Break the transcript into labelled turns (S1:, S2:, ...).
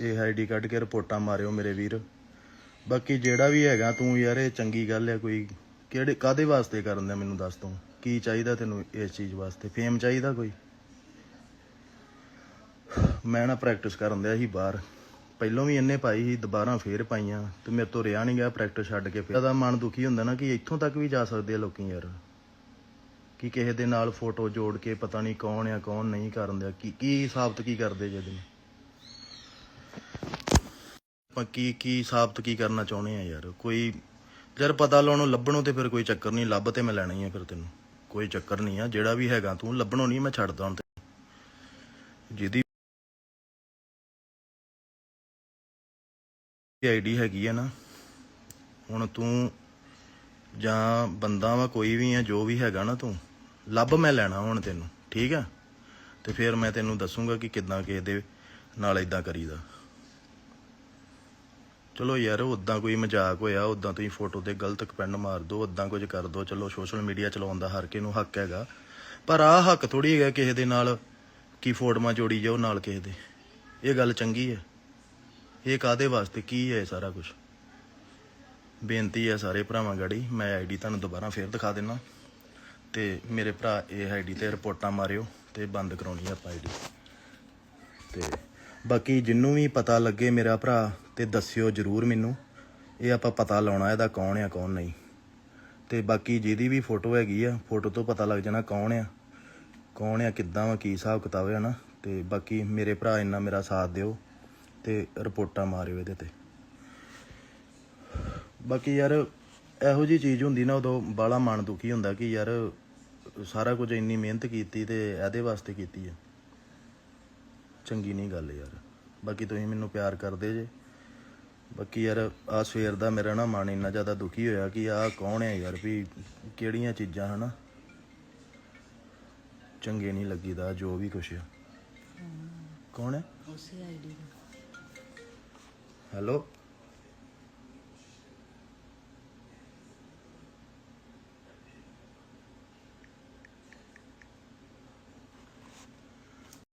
S1: ਇਹ ਆਈਡੀ ਕੱਢ ਕੇ ਰਿਪੋਰਟਾਂ ਮਾਰਿਓ ਮੇਰੇ ਵੀਰ। ਬਾਕੀ ਜਿਹੜਾ ਵੀ ਹੈਗਾ ਤੂੰ ਯਾਰ, ਇਹ ਚੰਗੀ ਗੱਲ ਹੈ ਕੋਈ। ਕਿਹੜੇ ਕਾਦੇ ਵਾਸਤੇ ਕਰਨ ਦਿਆ ਮੈਨੂੰ ਦੱਸ ਤੂੰ? ਕੀ ਚਾਹੀਦਾ ਤੈਨੂੰ ਇਸ ਚੀਜ਼ ਵਾਸਤੇ? ਫੇਮ ਚਾਹੀਦਾ ਕੋਈ? ਮੈਂ ਨਾ ਪ੍ਰੈਕਟਿਸ ਕਰਨ ਦਿਆ ਸੀ ਬਾਹਰ। ਪਹਿਲੋਂ ਵੀ ਇੰਨੇ ਪਾਈ ਸੀ, ਦੁਬਾਰਾ ਫੇਰ ਪਾਈਆਂ। ਤੇ ਮੇਰੇ ਤੋਂ ਰਿਆ ਨਹੀਂ ਗਿਆ ਪ੍ਰੈਕਟਿਸ ਛੱਡ ਕੇ ਫਿਰ। ਦਾ ਮਨ ਦੁਖੀ ਹੁੰਦਾ ਨਾ ਕਿ ਇੱਥੋਂ ਤੱਕ ਵੀ ਜਾ ਸਕਦੇ ਆ ਲੋਕੀ ਯਾਰ। ਕਿ ਕਿਸੇ ਦੇ ਨਾਲ ਫੋਟੋ ਜੋੜ ਕੇ ਪਤਾ ਨਹੀਂ ਕੌਣ ਆ, ਕੌਣ ਨਹੀਂ ਕਰਨ ਦਿਆ। ਕੀ ਕੀ ਸਾਬਤ ਕੀ ਕਰਦੇ ਜੇ ਦਿਨ ਆਪਾਂ ਕੀ ਕੀ ਸਾਬਤ ਕੀ ਕਰਨਾ ਚਾਹੁੰਦੇ ਆ ਯਾਰ? ਕੋਈ ਯਾਰ ਪਤਾ ਲਾਉਣੋਂ ਲੱਭਣੋਂ ਤੇ ਫਿਰ ਕੋਈ ਚੱਕਰ ਨਹੀਂ, ਲੱਭ ਤੇ ਮੈਂ ਲੈਣਾ ਹੀ ਆ ਫਿਰ ਤੈਨੂੰ। ਕੋਈ ਚੱਕਰ ਨਹੀਂ ਆ, ਜਿਹੜਾ ਵੀ ਹੈਗਾ ਤੂੰ ਲੱਭਣੋਂ ਨਹੀਂ, ਮੈਂ ਛੱਡਦਾ ਹੁਣ ਜਿਹਦੀ ਆਈਡੀ ਹੈਗੀ ਆ ਨਾ, ਹੁਣ ਤੂੰ ਜਾਂ ਬੰਦਾ ਵਾ, ਕੋਈ ਵੀ ਆ, ਜੋ ਵੀ ਹੈਗਾ ਨਾ ਤੂੰ, ਲੱਭ ਮੈਂ ਲੈਣਾ ਹੁਣ ਤੈਨੂੰ, ਠੀਕ ਆ? ਤੇ ਫਿਰ ਮੈਂ ਤੈਨੂੰ ਦੱਸੂਗਾ ਕਿ ਕਿੱਦਾਂ ਕਿਸੇ ਦੇ ਨਾਲ ਇਦਾਂ ਕਰੀਦਾ। ਚਲੋ ਯਾਰ ਉਦਾਂ ਕੋਈ ਮਜ਼ਾਕ ਹੋਇਆ ਉਦਾਂ ਤੁਸੀਂ ਫੋਟੋ ਤੇ ਗਲਤ ਕਪੈਂਡ ਮਾਰ ਦੋ ਉਦਾਂ ਕੁਝ ਕਰ ਦੋ ਚਲੋ ਸੋਸ਼ਲ ਮੀਡੀਆ ਚਲਾਉਣ ਦਾ ਹਰ ਕਿਸੇ ਨੂੰ ਹੱਕ ਹੈਗਾ। ਪਰ ਆਹ ਹੱਕ ਥੋੜੀ ਹੈਗਾ ਕਿਸੇ ਦੇ ਨਾਲ ਕੀ ਫੋਟੋਆਂ ਜੋੜੀ ਜਾਓ ਨਾਲ ਕਿਸੇ ਦੇ। ਇਹ ਗੱਲ ਚੰਗੀ ਹੈ। ਇਹ ਕਾਦੇ ਵਾਸਤੇ? ਕੀ ਹੈ ਇਹ ਸਾਰਾ ਕੁਝ ਬੇਨਤੀ ਹੈ ਸਾਰੇ ਭਰਾਵਾਂ ਗੜੀ, ਮੈਂ ਆਈਡੀ ਤੁਹਾਨੂੰ ਦੁਬਾਰਾ ਫੇਰ ਦਿਖਾ ਦੇਣਾ ਤੇ ਮੇਰੇ ਭਰਾ ਇਹ ਆਈਡੀ ਤੇ ਰਿਪੋਰਟਾਂ ਮਾਰਿਓ ਤੇ ਬੰਦ ਕਰਾਉਣੀ ਆ ਆਪਾਂ ਆਈਡੀ ਤੇ ਬਾਕੀ ਜਿੰਨੂੰ ਵੀ ਪਤਾ ਲੱਗੇ ਮੇਰਾ ਭਰਾ ਤੇ ਦੱਸਿਓ ਜਰੂਰ ਮੈਨੂੰ, ਇਹ ਆਪਾਂ ਪਤਾ ਲਾਉਣਾ ਇਹਦਾ ਕੌਣ ਆ, ਕੌਣ ਨਹੀਂ। ਤੇ ਬਾਕੀ ਜਿਹਦੀ ਵੀ ਫੋਟੋ ਹੈਗੀ ਆ, ਫੋਟੋ ਤੋਂ ਪਤਾ ਲੱਗ ਜਾਣਾ ਕੌਣ ਆ ਕੌਣ ਆ, ਕਿੱਦਾਂ ਵਾ, ਕੀ ਹਿਸਾਬ ਕਿਤਾਬ ਹੈ ਨਾ ਤੇ ਬਾਕੀ ਮੇਰੇ ਭਰਾ ਇੰਨਾ ਮੇਰਾ ਸਾਥ ਦਿਓ ਤੇ ਰਿਪੋਰਟਾਂ ਮਾਰਿਓ ਇਹਦੇ ਤੇ। ਬਾਕੀ ਯਾਰ ਇਹੋ ਜੀ ਚੀਜ਼ ਹੁੰਦੀ ਨਾ, ਉਦੋਂ ਬਾਲਾ ਮਨ ਦੁਖੀ ਹੁੰਦਾ ਕਿ ਯਾਰ ਸਾਰਾ ਕੁਝ ਇੰਨੀ ਮਿਹਨਤ ਕੀਤੀ ਤੇ ਇਹਦੇ ਵਾਸਤੇ ਕੀਤੀ ਆ। ਚੰਗੀ ਨਹੀਂ ਗੱਲ ਯਾਰ। ਬਾਕੀ ਤੁਸੀਂ ਮੈਨੂੰ ਪਿਆਰ ਕਰਦੇ ਜੇ। ਬਾਕੀ ਯਾਰ ਆ ਸਵੇਰ ਦਾ ਮੇਰਾ ਨਾ ਮਨ ਇੰਨਾ ਜ਼ਿਆਦਾ ਦੁਖੀ ਹੋਇਆ ਕਿ ਆ ਕੌਣ ਹੈ ਯਾਰ ਵੀ ਕਿਹੜੀਆਂ ਚੀਜ਼ਾਂ ਹਨਾ? ਚੰਗੇ ਨਹੀਂ ਲੱਗੀਦਾ ਜੋ ਵੀ ਕੁਛ ਆ। ਕੌਣ ਹੈ?
S2: ਉਸੇ ਆਈਡੀ ਦਾ।
S1: ਹੈਲੋ